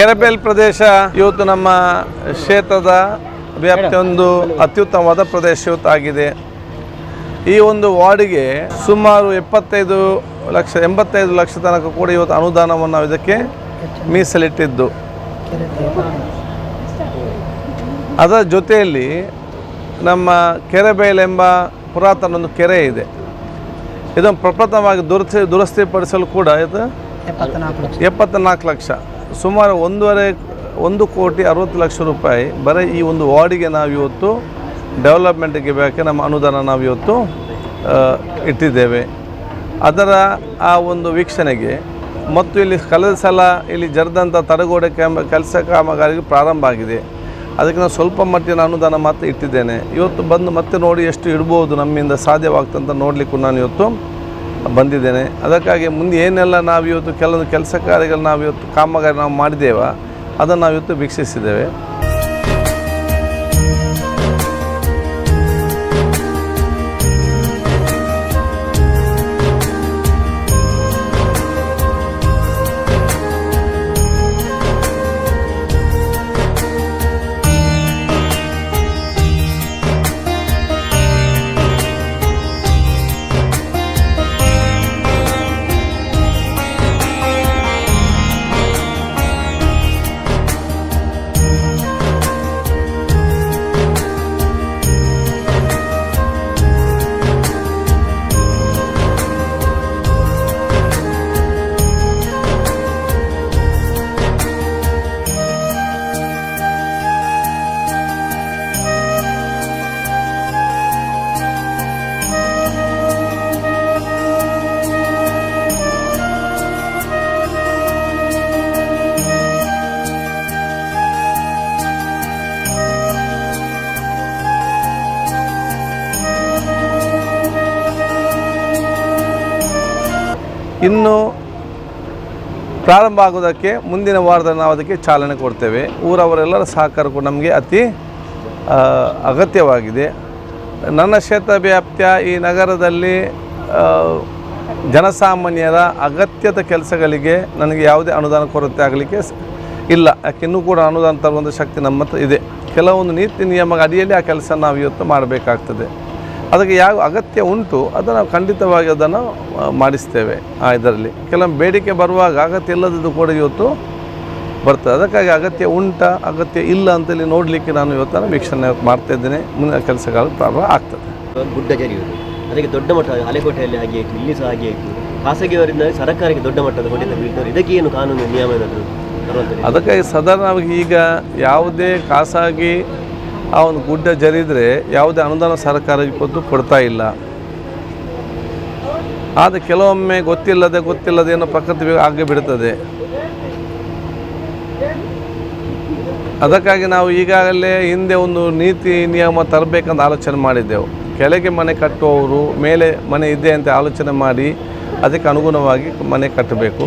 ಕೆರೆಬೇಲ್ ಪ್ರದೇಶ ಇವತ್ತು ನಮ್ಮ ಕ್ಷೇತ್ರದ ವ್ಯಾಪ್ತಿ ಒಂದು ಅತ್ಯುತ್ತಮವಾದ ಪ್ರದೇಶ ಇವತ್ತು ಆಗಿದೆ ಈ ಒಂದು ವಾರ್ಡಿಗೆ ಸುಮಾರು ಎಪ್ಪತ್ತೈದು ಲಕ್ಷ ಎಂಬತ್ತೈದು ಲಕ್ಷ ತನಕ ಕೂಡ ಇವತ್ತು ಅನುದಾನವನ್ನು ನಾವು ಇದಕ್ಕೆ ಮೀಸಲಿಟ್ಟಿದ್ದು. ಅದರ ಜೊತೆಯಲ್ಲಿ ನಮ್ಮ ಕೆರೆಬೇಲೆಂಬ ಪುರಾತನ ಒಂದು ಕೆರೆ ಇದೆ. ಇದನ್ನು ಪ್ರಪ್ರಥಮವಾಗಿ ದುರಸ್ತಿ ದುರಸ್ತಿಪಡಿಸಲು ಕೂಡ ಇದು ಎಪ್ಪತ್ತ್ನಾಲ್ಕು ಎಪ್ಪತ್ನಾಲ್ಕು ಲಕ್ಷ. ಸುಮಾರು ಒಂದೂವರೆ, ಒಂದು ಕೋಟಿ ಅರವತ್ತು ಲಕ್ಷ ರೂಪಾಯಿ ಬರೀ ಈ ಒಂದು ವಾರ್ಡಿಗೆ ನಾವು ಇವತ್ತು ಡೆವಲಪ್ಮೆಂಟಿಗೆ ಬೇಕೆ ನಮ್ಮ ಅನುದಾನ ನಾವು ಇವತ್ತು ಇಟ್ಟಿದ್ದೇವೆ. ಅದರ ಆ ಒಂದು ವೀಕ್ಷಣೆಗೆ ಮತ್ತು ಇಲ್ಲಿ ಕಳೆದ ಸಲ ಇಲ್ಲಿ ಜರಿದಂಥ ತಡೆಗೋಡೆ ಕಾಮ ಕೆಲಸ ಕಾಮಗಾರಿಗೆ ಪ್ರಾರಂಭ ಆಗಿದೆ. ಅದಕ್ಕೆ ನಾನು ಸ್ವಲ್ಪ ಮಟ್ಟಿನ ಅನುದಾನ ಮಾತ್ರ ಇಟ್ಟಿದ್ದೇನೆ. ಇವತ್ತು ಬಂದು ಮತ್ತೆ ನೋಡಿ ಎಷ್ಟು ಇಡ್ಬೋದು ನಮ್ಮಿಂದ ಸಾಧ್ಯವಾಗ್ತಂತ ನೋಡಲಿಕ್ಕೂ ನಾನು ಇವತ್ತು ಬಂದಿದ್ದೇನೆ. ಅದಕ್ಕಾಗಿ ಮುಂದೆ ಏನೆಲ್ಲ ನಾವು ಇವತ್ತು ಕೆಲವೊಂದು ಕೆಲಸ ಕಾರ್ಯಗಳು ನಾವು ಇವತ್ತು ಕಾಮಗಾರಿ ನಾವು ಮಾಡಿದ್ದೇವೆ, ಅದನ್ನು ನಾವು ಇವತ್ತು ವೀಕ್ಷಿಸಿದ್ದೇವೆ. ಇನ್ನು ಪ್ರಾರಂಭ ಆಗೋದಕ್ಕೆ ಮುಂದಿನ ವಾರದಲ್ಲಿ ನಾವು ಅದಕ್ಕೆ ಚಾಲನೆ ಕೊಡ್ತೇವೆ. ಊರವರೆಲ್ಲರ ಸಹಕಾರ ನಮಗೆ ಅತಿ ಅಗತ್ಯವಾಗಿದೆ. ನನ್ನ ಕ್ಷೇತ್ರ ವ್ಯಾಪ್ತಿಯ ಈ ನಗರದಲ್ಲಿ ಜನಸಾಮಾನ್ಯರ ಅಗತ್ಯದ ಕೆಲಸಗಳಿಗೆ ನನಗೆ ಯಾವುದೇ ಅನುದಾನ ಕೊರತೆ ಆಗಲಿಕ್ಕೆ ಇಲ್ಲ. ಯಾಕೆ ಇನ್ನೂ ಕೂಡ ಅನುದಾನ ತರುವಂಥ ಶಕ್ತಿ ನಮ್ಮ ಇದೆ. ಕೆಲವೊಂದು ನೀತಿ ನಿಯಮ ಅಡಿಯಲ್ಲಿ ಆ ಕೆಲಸ ನಾವು ಇವತ್ತು ಮಾಡಬೇಕಾಗ್ತದೆ. ಅದಕ್ಕೆ ಯಾವ ಅಗತ್ಯ ಉಂಟು ಅದನ್ನು ಖಂಡಿತವಾಗಿ ಅದನ್ನು ಮಾಡಿಸ್ತೇವೆ ಆ ಇದರಲ್ಲಿ. ಕೆಲವೊಮ್ಮೆ ಬೇಡಿಕೆ ಬರುವಾಗ ಅಗತ್ಯ ಇಲ್ಲದದ್ದು ಕೂಡ ಇವತ್ತು ಬರ್ತದೆ. ಅದಕ್ಕಾಗಿ ಅಗತ್ಯ ಉಂಟ ಅಗತ್ಯ ಇಲ್ಲ ಅಂತೇಳಿ ನೋಡಲಿಕ್ಕೆ ನಾನು ಇವತ್ತನ್ನು ವೀಕ್ಷಣೆ ಮಾಡ್ತಾ ಇದ್ದೇನೆ. ಮುಂದಿನ ಕೆಲಸಗಳು ಪ್ರಾರಂಭ ಆಗ್ತದೆ. ಗುಡ್ಡ ಜರಿಯುವುದು ಅದಕ್ಕೆ ದೊಡ್ಡ ಮಟ್ಟ ಹಳೆಕೋಟೆಯಲ್ಲಿ ಹಾಗೆ ಆಯಿತು ಇಲ್ಲಿ ಸಹ ಹಾಗೆ ಆಯಿತು. ಖಾಸಗಿಯವರಿಂದ ಸರ್ಕಾರಕ್ಕೆ ದೊಡ್ಡ ಮಟ್ಟದ ಹೊಡೆತ ಬೀಳ್ತಾರೆ ಇದಕ್ಕೆ ಏನು ಕಾನೂನು ನಿಯಮ ಏನಾದರೂ ಅದಕ್ಕಾಗಿ ಸಾಧಾರಣವಾಗಿ ಈಗ ಯಾವುದೇ ಖಾಸಗಿ ಆ ಒಂದು ಗುಡ್ಡ ಜರಿದರೆ ಯಾವುದೇ ಅನುದಾನ ಸರ್ಕಾರ ಇವತ್ತು ಕೊಡ್ತಾ ಇಲ್ಲ. ಆದರೆ ಕೆಲವೊಮ್ಮೆ ಗೊತ್ತಿಲ್ಲದೆ ಗೊತ್ತಿಲ್ಲದೆ ಏನೋ ಪ್ರಕೃತಿ ಆಗಿ ಬಿಡ್ತದೆ. ಅದಕ್ಕಾಗಿ ನಾವು ಈಗಾಗಲೇ ಹಿಂದೆ ಒಂದು ನೀತಿ, ನಿಯಮ ತರಬೇಕಂತ ಆಲೋಚನೆ ಮಾಡಿದ್ದೆವು. ಕೆಳಗೆ ಮನೆ ಕಟ್ಟುವವರು, ಮೇಲೆ ಮನೆ ಇದೆ ಅಂತ ಆಲೋಚನೆ ಮಾಡಿ ಅದಕ್ಕೆ ಅನುಗುಣವಾಗಿ ಮನೆ ಕಟ್ಟಬೇಕು.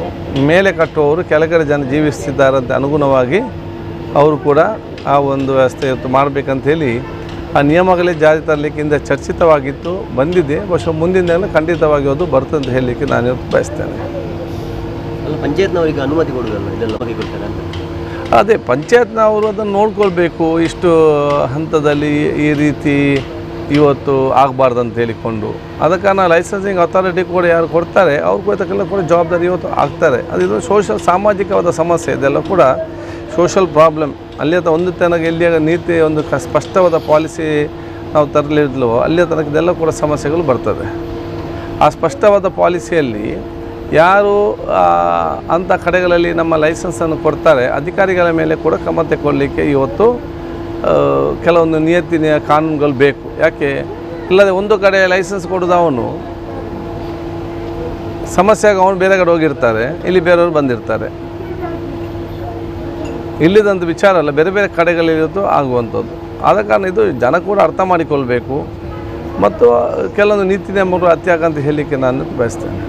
ಮೇಲೆ ಕಟ್ಟುವವರು, ಕೆಳಗಡೆ ಜನ ಜೀವಿಸ್ತಿದ್ದಾರೆ ಅಂತ ಅನುಗುಣವಾಗಿ ಅವರು ಕೂಡ ಆ ಒಂದು ವ್ಯವಸ್ಥೆ ಇವತ್ತು ಮಾಡಬೇಕಂತ ಹೇಳಿ ಆ ನಿಯಮಗಳೇ ಜಾರಿ ತರಲಿಕ್ಕಿಂತ ಚರ್ಚಿತವಾಗಿತ್ತು ಬಂದಿದೆ. ಬಹುಶಃ ಮುಂದಿನ ದಿನ ಖಂಡಿತವಾಗಿ ಅದು ಬರ್ತದೆ ಅಂತ ಹೇಳಲಿಕ್ಕೆ ನಾನು ಇವತ್ತು ಬಯಸ್ತೇನೆ. ಅಲ್ಲ ಪಂಚಾಯತ್ನವರಿಗೆ ಅನುಮತಿ ಕೊಡುವುದಲ್ಲ ಇದೆಲ್ಲ ಅದೇ ಪಂಚಾಯತ್ನವರು ಅದನ್ನು ನೋಡ್ಕೊಳ್ಬೇಕು ಇಷ್ಟು ಹಂತದಲ್ಲಿ ಈ ರೀತಿ ಇವತ್ತು ಆಗಬಾರ್ದು ಅಂತ ಹೇಳಿಕೊಂಡು. ಅದಕ್ಕೆ ನಾನು ಲೈಸೆನ್ಸಿಂಗ್ ಅಥಾರಿಟಿ ಕೂಡ ಯಾರು ಕೊಡ್ತಾರೆ ಅವ್ರಿಗೂ ಕೂಡ ಇದಕ್ಕೆಲ್ಲ ಕೂಡ ಜವಾಬ್ದಾರಿ ಇವತ್ತು ಆಗ್ತಾರೆ. ಅದು ಇದು ಸೋಷಲ್ ಸಾಮಾಜಿಕವಾದ ಸಮಸ್ಯೆ ಇದೆಲ್ಲ ಕೂಡ ಸೋಷಲ್ ಪ್ರಾಬ್ಲಮ್ ಅಲ್ಲಿಯ ಒಂದು ತನಕ ಎಲ್ಲಿಯ ನೀತಿ ಒಂದು ಸ್ಪಷ್ಟವಾದ ಪಾಲಿಸಿ ನಾವು ತರಲಿದ್ಲೋ, ಅಲ್ಲಿಯ ತನಕ ಇದೆಲ್ಲ ಕೂಡ ಸಮಸ್ಯೆಗಳು ಬರ್ತದೆ. ಆ ಸ್ಪಷ್ಟವಾದ ಪಾಲಿಸಿಯಲ್ಲಿ ಯಾರು ಅಂಥ ಕಡೆಗಳಲ್ಲಿ ನಮ್ಮ ಲೈಸೆನ್ಸನ್ನು ಕೊಡ್ತಾರೆ, ಅಧಿಕಾರಿಗಳ ಮೇಲೆ ಕೂಡ ಕ್ರಮ ತಗೊಳ್ಳಿಕ್ಕೆ ಇವತ್ತು ಕೆಲವೊಂದು ನಿಯತಿ ಕಾನೂನುಗಳು ಬೇಕು. ಯಾಕೆ? ಇಲ್ಲದೆ ಒಂದು ಕಡೆ ಲೈಸೆನ್ಸ್ ಕೊಡೋದು ಅವನು ಸಮಸ್ಯೆಗೆ ಅವನು ಬೇರೆ ಕಡೆ ಹೋಗಿರ್ತಾರೆ, ಇಲ್ಲಿ ಬೇರೆಯವರು ಬಂದಿರ್ತಾರೆ. ಇಲ್ಲಿದಂತ ವಿಚಾರ ಅಲ್ಲ, ಬೇರೆ ಬೇರೆ ಕಡೆಗಳಿರೋದು ಆಗುವಂಥದ್ದು. ಆದ ಕಾರಣ ಇದು ಜನ ಕೂಡ ಅರ್ಥ ಮಾಡಿಕೊಳ್ಬೇಕು. ಮತ್ತು ಕೆಲವೊಂದು ನೀತಿ ನಿಯಮಗಳು ಅತ್ಯಾಗ ಅಂತ ಹೇಳಲಿಕ್ಕೆ ನಾನು ಬಯಸ್ತೇನೆ.